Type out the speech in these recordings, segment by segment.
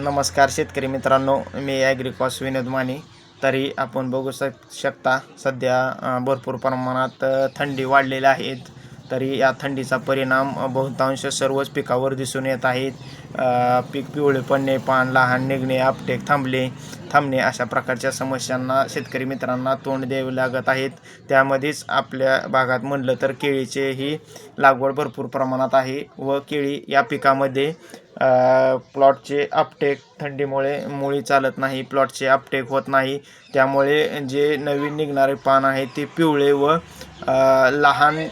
नमस्कार शेतकरी मित्रांनो मी ॲग्रिकॉस विनोद माने. तरी आपण बघू शक शकता सध्या भरपूर प्रमाणात थंडी वाढलेली आहेत. तरी या थंडीचा परिणाम बहुतांश सर्वच पिकावर दिसून येत आहेत. पीक पिवळे पडणे पान लहान निघणे आपटेक थांबले. थांबणे अशा प्रकारच्या समस्यांना शेतकरी मित्रांना तोंड द्यावे लागत आहेत. त्यामध्येच आपल्या भागात म्हणलं तर केळीचेही लागवड भरपूर प्रमाणात आहे व केळी या पिकामध्ये प्लॉटचे अपटेक थंडीमुळे मुळी चालत नाही प्लॉटचे अपटेक होत नाही. त्यामुळे जे नवीन निघणारे पान आहे ते पिवळे व लहान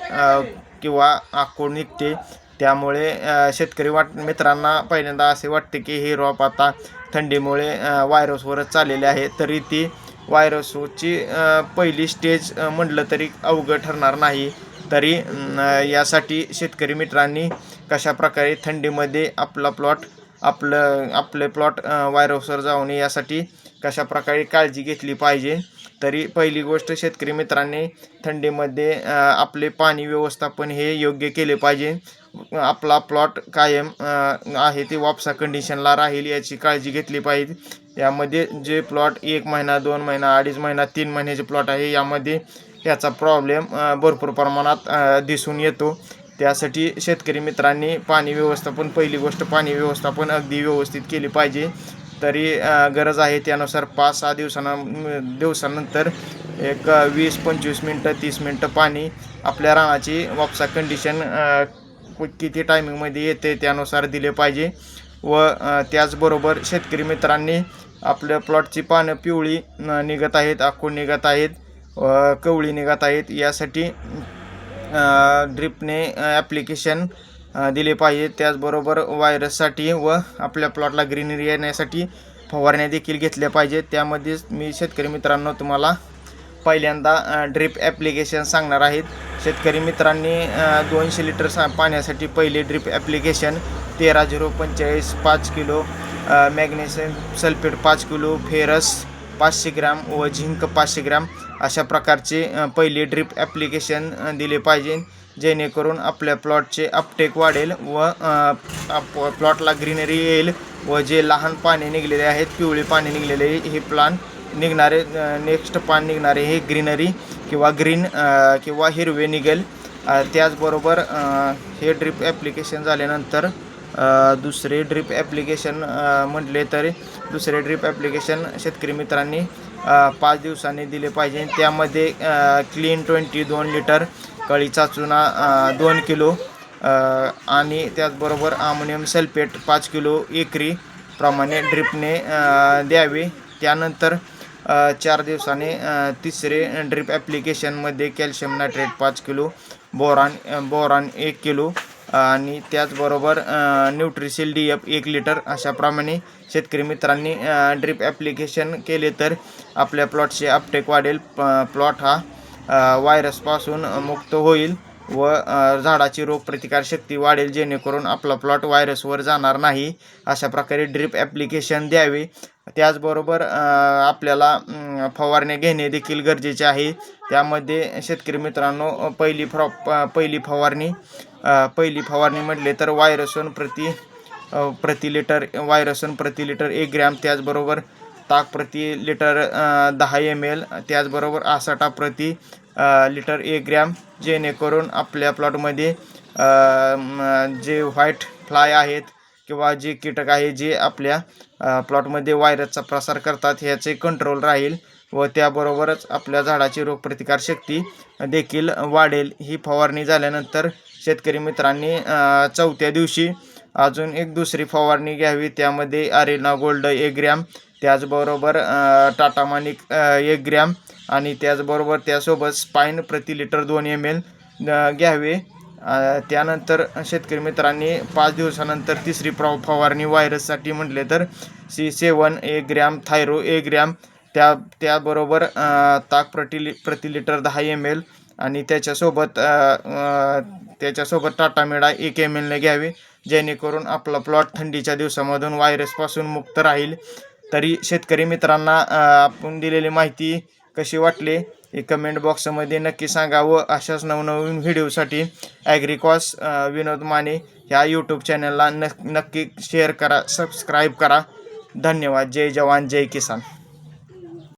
किंवा आकोड निघते. त्यामुळे शेतकरी वाट मित्रांना पहिल्यांदा असे वाटते की हे रॉप आता थंडीमुळे व्हायरसवरच चाललेले आहे. तरी ती व्हायरसची पहिली स्टेज म्हटलं तरी अवघड ठरणार नाही. तरी यासाठी शेतकरी मित्रांनी कशा प्रकारे थंडीमध्ये आपला प्लॉट आपलं आपले प्लॉट व्हायरसवर जाऊ नये यासाठी कशा प्रकारे काळजी घेतली पाहिजे. तरी पहिली गोष्ट शेतकरी मित्रांनी थंडीमध्ये आपले पाणी व्यवस्थापन हे योग्य केले पाहिजे. आपला प्लॉट कायम आहे ते वापसा कंडिशनला राहील याची काळजी घेतली पाहिजे. यामध्ये जे प्लॉट एक महिना दोन महिना अडीच महिना तीन महिन्याचे प्लॉट आहे यामध्ये याचा प्रॉब्लेम भरपूर प्रमाणात दिसून येतो. त्यासाठी शेतकरी मित्रांनी पाणी व्यवस्थापन पहिली गोष्ट पाणी व्यवस्थापन अगदी व्यवस्थित केली पाहिजे. तरी गरज आहे त्यानुसार पाच सहा दिवसांना दिवसानंतर एक वीस पंचवीस मिनटं तीस मिनटं पाणी आपल्या रानाची वापसा कंडिशन किती टायमिंगमध्ये येते त्यानुसार दिले पाहिजे. व त्याचबरोबर शेतकरी मित्रांनी आपल्या प्लॉटची पानं पिवळी निघत आहेत आखूड निघत आहेत. कवळी निघत आहेत. यासाठी ड्रिपने ॲप्लिकेशन दिले पाहिजे त्याचबरोबर व्हायरससाठी व आपल्या प्लॉटला ग्रीनरी येण्यासाठी फवारण्या देखील घेतल्या पाहिजेत. त्यामध्येच मी शेतकरी मित्रांनो तुम्हाला पहिल्यांदा ड्रिप ॲप्लिकेशन सांगणार आहेत शेतकरी मित्रांनी दोनशे लिटर सा पाण्यासाठी पहिले ड्रिप ॲप्लिकेशन तेरा झिरो पंचेचाळीस पाच किलो मॅग्नेशियम सल्फेट पाच किलो फेरस पाचशे ग्रॅम व झिंक पाचशे ग्रॅम अशा प्रकारचे पहिले ड्रिप ॲप्लिकेशन दिले पाहिजे जेणेकरून आपल्या प्लॉटचे अपटेक वाढेल व आप- प्लॉटला ग्रीनरी येईल व जे लहान पाने निघलेले आहेत पिवळे पाने निघलेले हे प्लान निघणारे नेक्स्ट पान निघणारे हे ग्रीनरी किंवा ग्रीन किंवा हिरवे निघेल. त्याचबरोबर हे ड्रिप ॲप्लिकेशन झाल्यानंतर दुसरे ड्रिप ॲप्लिकेशन म्हटले तरी दुसरे ड्रिप ॲप्लिकेशन शेतकरी मित्रांनी पाच दिवसांनी दिले पाहिजे. त्यामध्ये क्लीन ट्वेंटी दोन लिटर कळीचा चुना दोन किलो आणि त्याचबरोबर अमोनियम सल्फेट पाच किलो एकरी प्रमाणे ड्रिपने द्यावे. त्यानंतर चार दिवसाने तिसरे ड्रिप ॲप्लिकेशनमध्ये कॅल्शियम नायट्रेट पाच किलो बोरान बोरान एक किलो आणि त्याचबरोबर न्यूट्रिसिल डी एफ एक लिटर अशाप्रमाणे शेतकरी मित्रांनी ड्रीप ॲप्लिकेशन केले तर आपल्या प्लॉटचे अपटेक वाढेल. प्लॉट हा व्हायरसपासून मुक्त होईल. व झाडाची रोगप्रतिकारशक्ती वाढेल जेणेकरून आपला प्लॉट व्हायरसवर जाणार नाही अशा प्रकारे ड्रिप ॲप्लिकेशन द्यावे. त्याचबरोबर आपल्याला फवारणी घेणे देखील गरजेचे आहे. त्यामध्ये शेतकरी मित्रांनो पहिली फ्रॉ पहिली फवारणी पहिली फवारणी म्हटले तर वायरसन प्रति प्रति लिटर वायरसन प्रति लिटर एक ग्रॅम त्याचबरोबर ताक प्रति लिटर दहा एम एल त्याचबरोबर आसाटा प्रति लिटर एक ग्रॅम जेणेकरून आपल्या प्लॉटमध्ये जे व्हाईट फ्लाय आहेत किंवा जे कीटक आहे जे आपल्या प्लॉटमध्ये व्हायरसचा प्रसार करतात ह्याचे कंट्रोल राहील व त्याबरोबरच आपल्या झाडाची रोगप्रतिकारशक्ती देखील वाढेल. ही फवारणी झाल्यानंतर शेतकरी मित्रांनी चौथ्या दिवशी अजून एक दुसरी फवारणी घ्यावी. त्यामध्ये अरेना गोल्ड एक ग्रॅम त्याचबरोबर टाटा मानिक एक ग्रॅम आणि त्याचबरोबर त्यासोबत स्पाईन प्रति लिटर दोन एम एल घ्यावे. त्यानंतर शेतकरी मित्रांनी पाच दिवसानंतर तिसरी प्र फवारणी व्हायरससाठी म्हटले तर सी सेवन एक ग्रॅम थायरो एक ग्रॅम त्या त्याबरोबर ताक प्रति लि प्रति लिटर दहा एम एल आणि त्याच्यासोबत त्याच्यासोबत टाटा मेडा एक एम एलने घ्यावे. जेणेकरून आपला प्लॉट थंडीच्या दिवसामधून व्हायरसपासून मुक्त राहील. तरी शेतकरी मित्रांना आपण दिलेली माहिती कशी वाटली? हे कमेंट बॉक्समध्ये नक्की सांगा व अशाच नवनवीन व्हिडिओसाठी ॲग्रिकॉस विनोद माने ह्या यूट्यूब चॅनलला नक् नक्की शेअर करा सबस्क्राईब करा. धन्यवाद. जय जवान जय किसान.